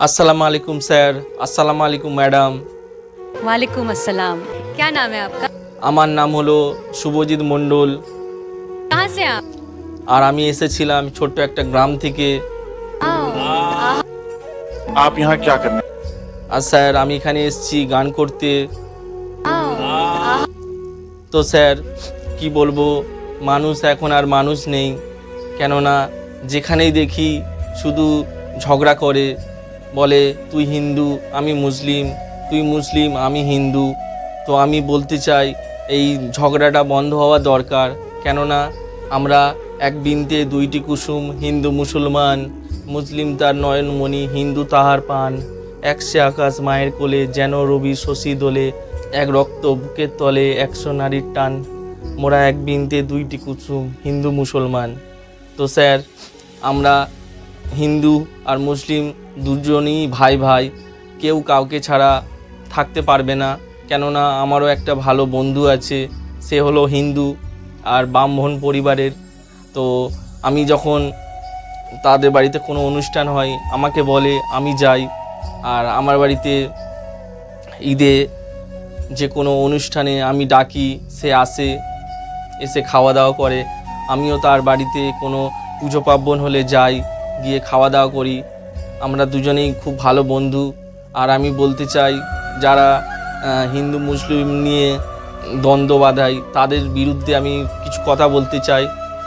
अस्सलाम वालेकुम স্যার আসসালামু আলাইকুম ম্যাডাম वालेकुम अस्सलाम क्या नाम है आपका আমার নাম হলো শুভজিৎ মণ্ডল कहाँ से आप আর আমি এসেছিলাম ছোট্ট একটা গ্রাম থেকে आप यहाँ क्या करने আর স্যার আমি এখানে এসেছি গান করতে তো স্যার কি বলবো মানুষ এখন আর মানুষ নেই কেননা যেখানেই দেখি শুধু ঝগড়া করে বলে, তুই হিন্দু, আমি মুসলিম, তুই মুসলিম, আমি হিন্দু। তো আমি বলতে চাই, এই ঝগড়াটা বন্ধ হওয়া দরকার। কেননা, আমরা এক বিনতে দুইটি কুসুম, হিন্দু মুসলমান, মুসলিম তার নয়নমণি, হিন্দু তাহার পান। একশে আকাশ মায়ের কোলে, যেন রবি শশী দোলে, এক রক্ত বুকের তলে, একশো নারীর টান। মোরা এক বিনতে দুইটি কুসুম, হিন্দু মুসলমান। তো স্যার, আমরা হিন্দু আর মুসলিম দুজনই ভাই ভাই, কেউ কাউকে ছাড়া থাকতে পারবে না। কেননা আমারও একটা ভালো বন্ধু আছে, সে হলো হিন্দু আর ব্রাহ্মণ পরিবারের। তো আমি যখন তাদের বাড়িতে কোনো অনুষ্ঠান হয়, আমাকে বলে, আমি যাই। আর আমার বাড়িতে ঈদে যে কোনো অনুষ্ঠানে আমি ডাকি, সে আসে, এসে খাওয়া দাওয়া করে। আমিও তার বাড়িতে কোনো পুজো পার্বণ হলে যাই। গিয়ে খাওয়া দাওয়া করি। আমরা দুজনেই খুব ভালো বন্ধু। আর আমি বলতে চাই, যারা হিন্দু, মুসলিম নিয়ে দ্বন্দ্ব বাঁধায়, তাদের বিরুদ্ধে আমি কিছু কথা বলতে চাই।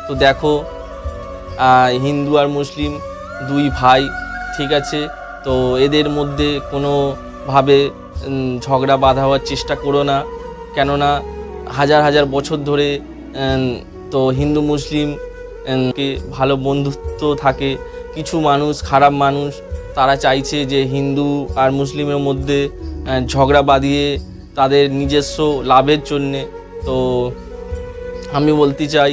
তো দেখো হিন্দু আর মুসলিম দুই ভাই, ঠিক আছে? তো এদের মধ্যে কোনোভাবে ঝগড়া বাঁধা হওয়ার চেষ্টা করো না। কেননা, হাজার হাজার বছর ধরে তো হিন্দু, মুসলিম ভালো বন্ধুত্ব থাকে। কিছু মানুষ, খারাপ মানুষ, তারা চাইছে যে হিন্দু আর মুসলিমের মধ্যে ঝগড়া বাঁধিয়ে তাদের নিজস্ব লাভের জন্যে। তো আমি বলতে চাই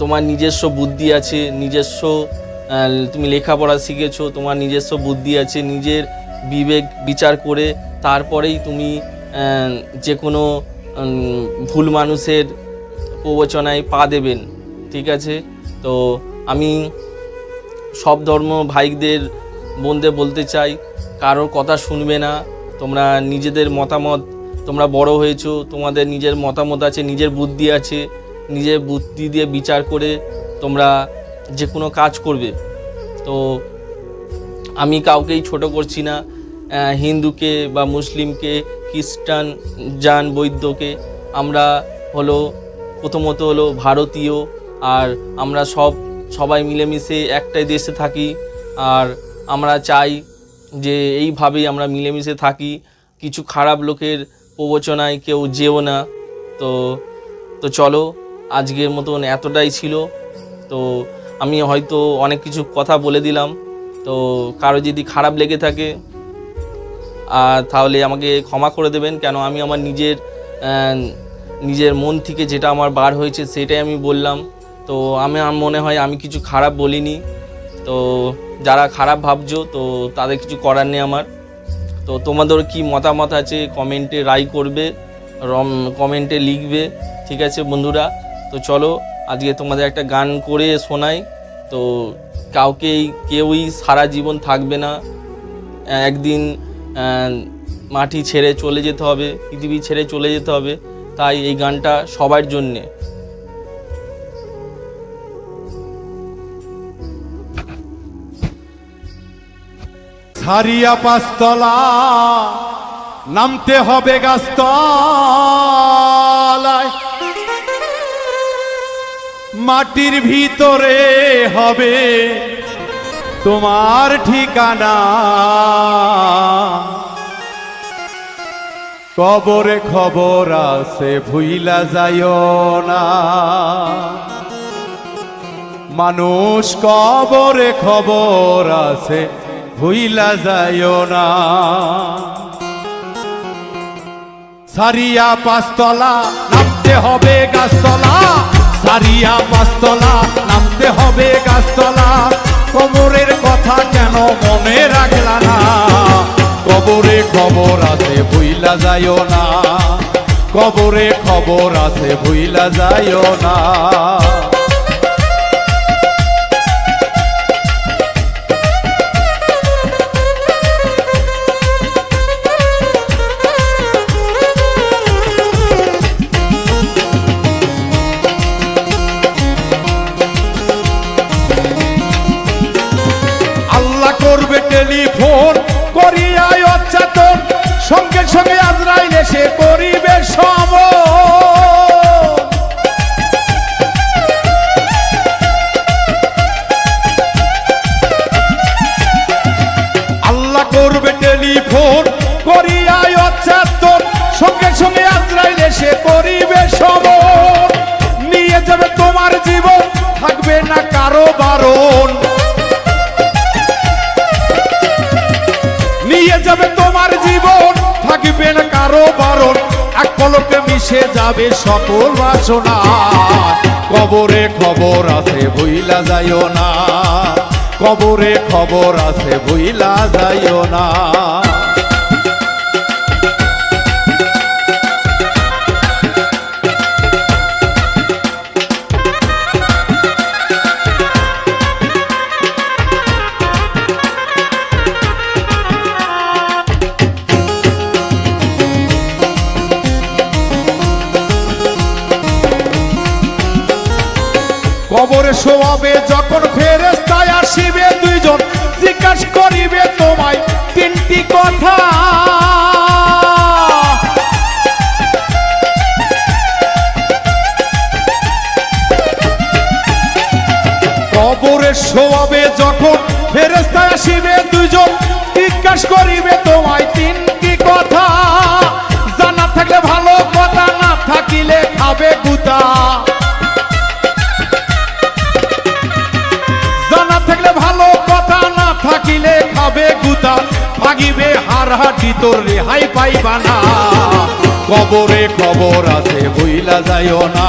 তোমার নিজস্ব বুদ্ধি আছে, নিজস্ব তুমি লেখাপড়া শিখেছো, তোমার নিজস্ব বুদ্ধি আছে, নিজের বিবেক বিচার করে তারপরেই তুমি যে কোনো ভুল মানুষের প্রবচনায় পা দেবেন, ঠিক আছে? তো আমি সব ধর্ম ভাইদের বোনদের বলতে চাই কারোর কথা শুনবে না, তোমরা নিজেদের মতামত, তোমরা বড় হয়েছো, তোমাদের নিজের মতামত আছে, নিজের বুদ্ধি আছে, নিজের বুদ্ধি দিয়ে বিচার করে তোমরা যে কোনো কাজ করবে। তো আমি কাউকেই ছোট করছি না হিন্দুকে বা মুসলিমকে, খ্রিস্টান, জান, বৈদ্যকে, আমরা হলো, প্রথমত হলো ভারতীয়, আর আমরা সব সবাই মিলেমিশে একটাই দেশে থাকি। আর আমরা চাই যে এইভাবেই আমরা মিলেমিশে থাকি। কিছু খারাপ লোকের প্রবচনায় কেউ যেও না। তো তো চলো, আজকের মতন এতটাই ছিল। তো আমি হয়তো অনেক কিছু কথা বলে দিলাম। তো কারও যদি খারাপ লেগে থাকে আর তাহলে আমাকে ক্ষমা করে দেবেন। কেন আমি আমার নিজের নিজের মন থেকে যেটা আমার বার হয়েছে সেটাই আমি বললাম। তো আমি মনে হয় আমি কিছু খারাপ বলিনি। তো যারা খারাপ ভাবছ, তো তাদের কিছু করার নেই আমার। তো তোমাদের কি মতামত আছে? কমেন্টে রাই করবে, রম, কমেন্টে লিখবে, ঠিক আছে বন্ধুরা? তো চলো, আজকে তোমাদের একটা গান করে শোনাই। তো কাউকেই, কেউই সারা জীবন থাকবে না। একদিন মাটি ছেড়ে চলে যেতে হবে, পৃথিবী ছেড়ে চলে যেতে হবে। তাই এই গানটা সবার জন্যে। সারিয়া পাঁচতলা, নামতে হবে গাছতলায়। মাটির ভিতরে হবে তোমার ঠিকানা। কবরে খবর আছে, ভুইলা যাইও না। মানুষ কবরে খবর আছে ভুইলা যাইও না। সারিয়া পাঁচতলা, নামতে হবে গাছতলা। সারিয়া পাঁচতলা, নামতে হবে গাছতলা। কবরের কথা কেন মনে রাখলা না? কবরে খবর আছে, ভুইলা যাইও না। কবরে খবর আছে, ভুইলা যাইও না। সঙ্গে সঙ্গে নিয়ে যাবে তোমার জীবন, থাকবে না কারও নিয়ে যাবে তোমার জীবন না কারও এক মিশে যাবে সকল বাসনা। কবরে খবর আছে, ভুইলা যাইও না। কবরে খবর আছে, ভুইলা যাইও না। কবরে শোয়াবে যখন ফেরেস্তায় আসিবে দুইজন, জিজ্ঞাস করিবে তোমায় তিনটি কথা। কবরে শোয়াবে যখন ফেরেস্তায় আসিবে দুইজন, জিজ্ঞাস করিবে তোমায় তিনটি খাবে গুতা, ভাগিবে হার হাটি তোর রেহাই পাইবা না। কবরে খবর আছে বইলা যাইও না।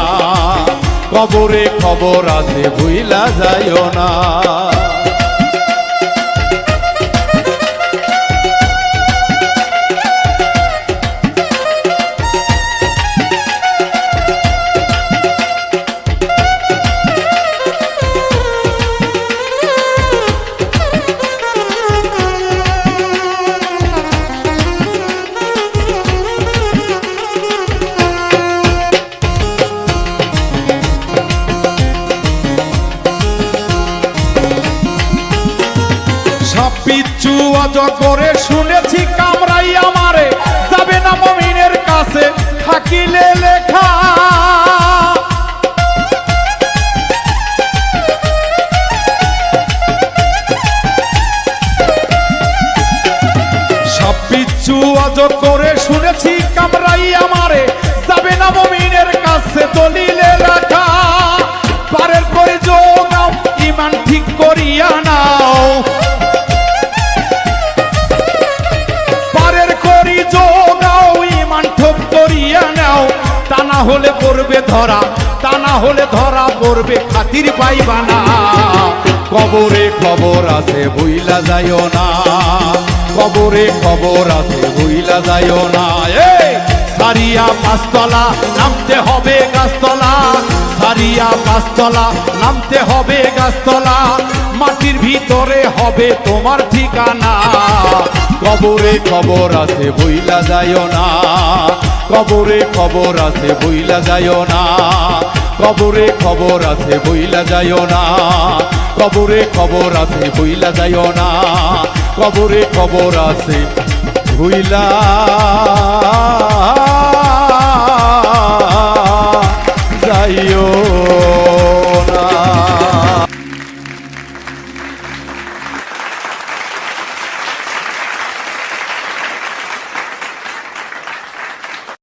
কবরে খবর আছে বইলা যাইও না। শুনেছি কামরাই আমারে। যাবে না মমিনের কাছে, থাকিলে লেখা। আজ করে শুনেছি কামরাই আমারে। যাবে না মমিনের কাছে, দলিলে রাখা পারের করে যোগাও ইমান ঠিক করিয়া নাও হলে পড়বে ধরা, তা না হলে ধরা পড়বে খাতির পাইবা না কবরে খবর আছে বইলা যাইও না। কবরে খবর আছে বইলা যাইও না। সারিয়া পাঁচতলা নামতে হবে গাছতলা। সারিয়া পাঁচতলা নামতে হবে গাছতলা। মাটির ভিতরে হবে তোমার ঠিকানা। কবরে খবর আছে বইলা যাইও না। কবরে খবর আছে বইলা যায় না। কবরে খবর আছে বইলা যায় না। কবরে খবর আছে বইলা যায় না। কবরে খবর আছে, ভুইলা